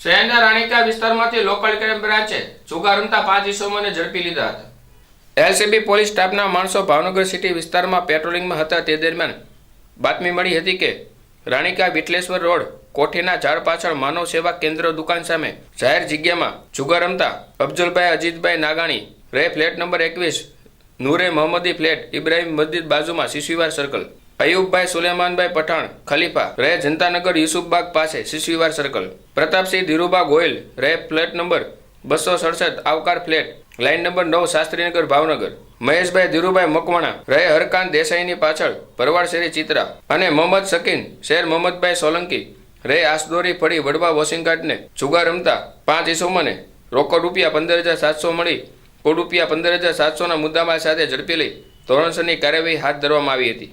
શહેરના રાણીકા વિસ્તારમાંથી local crime બ્રાન્ચે જુગાર રમતા પાંચ ઇસમોને ઝડપી લીધા હતા. એલસીબી પોલીસ સ્ટાફના માણસો ભાવનગર સિટી વિસ્તારમાં પેટ્રોલિંગમાં હતા તે દરમિયાન બાતમી મળી હતી કે રાણીકા વિટલેશ્વર રોડ કોઠીના ઝાડ પાછળ માનવ સેવા કેન્દ્ર દુકાન સામે જાહેર જગ્યામાં જુગાર રમતા અફજલભાઈ અજીતભાઈ નાગાણી રે ફ્લેટ નંબર એકવીસ, નૂરે મોહમ્મદી ફ્લેટ, ઇબ્રાહિમ મસ્જિદ બાજુમાં શિશુવાર સર્કલ અયુબભાઈ સુલેમાનભાઈ પઠાણ, ખલીફા રે જનતાનગર યુસુફબાગ પાસે, શિશીવાર સર્કલ પ્રતાપસિંહ ધીરુબા ગોયલ રે ફ્લેટ નંબર બસો સડસઠ, આવકાર ફ્લેટ લાઇન નંબર નવ, શાસ્ત્રીનગર, ભાવનગર. મહેશભાઈ ધીરુભાઈ મકવાણા, રહે હરકાંત દેસાઈની પાછળ, ભરવાડ શેરી ચિત્રા. અને મોહમ્મદ શકીન શેર મોહમ્મદભાઈ સોલંકી. રે આસદોરી ફળી વડવા વોશિંગાટને જુગાર રમતા, પાંચ ઇસમોને રોકડ રૂપિયા પંદર હજાર સાતસો મળી. કુલ રૂપિયા પંદર હજાર સાતસોના મુદ્દામાલ સાથે ઝડપી લઈ ધોરણસરની કાર્યવાહી હાથ ધરવામાં આવી હતી.